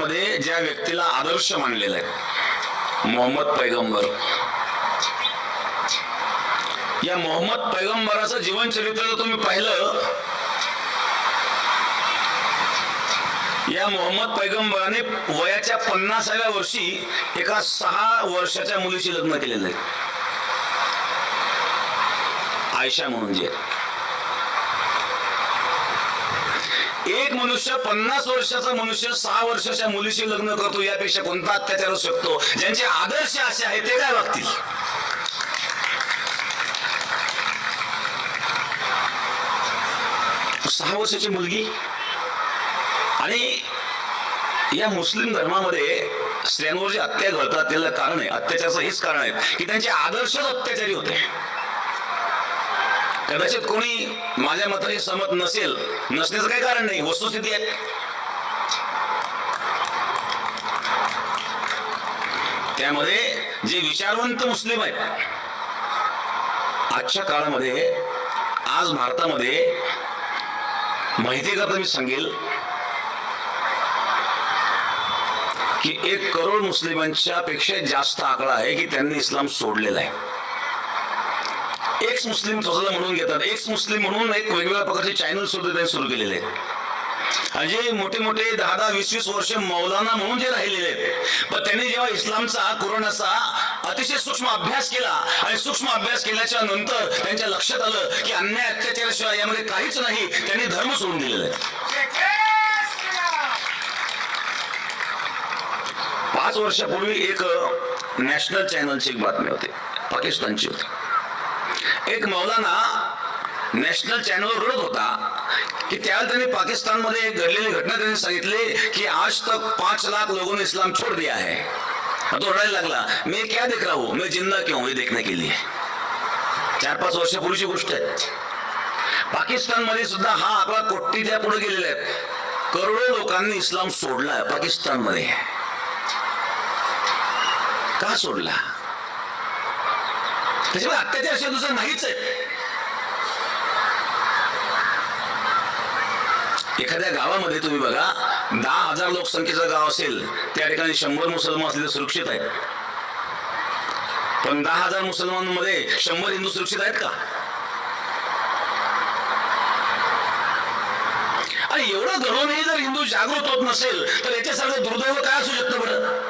जगामध्ये ज्या व्यक्तीला आदर्श मानलेला आहे मोहम्मद पैगंबर. या मोहम्मद पैगंबराचं जीवनचरित्र जर तुम्ही पाहिलं या मोहम्मद पैगंबराने वयाच्या पन्नासाव्या वर्षी एका सहा वर्षाच्या मुलीशी लग्न केलेलं आहे. आयशा म्हणून जे. एक मनुष्य पन्नास वर्षाचा मनुष्य सहा वर्षाच्या मुलीशी लग्न करतो यापेक्षा कोणता अत्याचार असू शकतो? ज्यांचे आदर्श असे आहेत ते काय वागतील? सहा वर्षाची मुलगी? आणि या मुस्लिम धर्मामध्ये स्त्रियांवर जे हत्या घडतात त्याला कारण आहे. अत्याचारचं हेच कारण आहे की त्यांचे आदर्शच अत्याचारी होते. कदाचित कोणी माझ्या मताशी सहमत नसेल नसण्याचं काही कारण नाही वस्तुस्थिती आहे त्यामध्ये जे विचारवंत मुस्लिम आहेत आजच्या काळामध्ये आज भारतामध्ये माहिती करता मी सांगेल की एक करोड मुस्लिमांच्या पेक्षा जास्त आकडा आहे की त्यांनी इस्लाम सोडलेला आहे. एक्स मुस्लिम स्वतःला म्हणून घेतात. एक्स मुस्लिम म्हणून एक वेगवेगळ्या प्रकारचे चॅनल सुद्धा त्यांनी सुरू केलेले आहेत. आणि जे मोठे मोठे दहा दहा वीस वीस वर्ष मौलाना म्हणून जे राहिलेले आहेत. पण त्यांनी जेव्हा इस्लामचा कोरोनाचा अतिशय सूक्ष्म अभ्यास केला आणि सूक्ष्म अभ्यास केल्याच्यानंतर त्यांच्या लक्षात आलं की अन्याय अत्याचाराशिवाय यामध्ये काहीच नाही त्यांनी धर्म सोडून दिलेला आहे. पाच वर्षापूर्वी एक नॅशनल चॅनलची एक बातमी होती. पाकिस्तानची होती. एक मौलाना नॅशनल चॅनलवर रडत होता की त्यावेळी त्यांनी पाकिस्तानमध्ये घडलेली घटना त्यांनी सांगितली की आज तक पाच लाख लोगों ने इस्लाम छोड़ दिया है तो रडायला लागला मी क्या देख रहा हूं? मैं जिंदा क्यों हे देखने के लिए? चार पाच वर्षापूर्वीची गोष्ट आहे. पाकिस्तानमध्ये सुद्धा हा आकडा कोटीच्या पुढे गेलेला आहे. करोडो लोकांनी इस्लाम सोडला पाकिस्तानमध्ये. का सोडला? त्याच्यामुळे अत्याचार असे दुसरं नाहीच आहे. एखाद्या गावामध्ये तुम्ही बघा दहा हजार लोकसंख्येचं गाव असेल त्या ठिकाणी शंभर मुसलमान असले सुरक्षित आहेत. पण दहा हजार मुसलमानमध्ये शंभर हिंदू सुरक्षित आहेत का? आणि एवढं घडूनही जर हिंदू जागृत होत नसेल तर याच्यासारखं दुर्दैव काय असू शकतं बरं?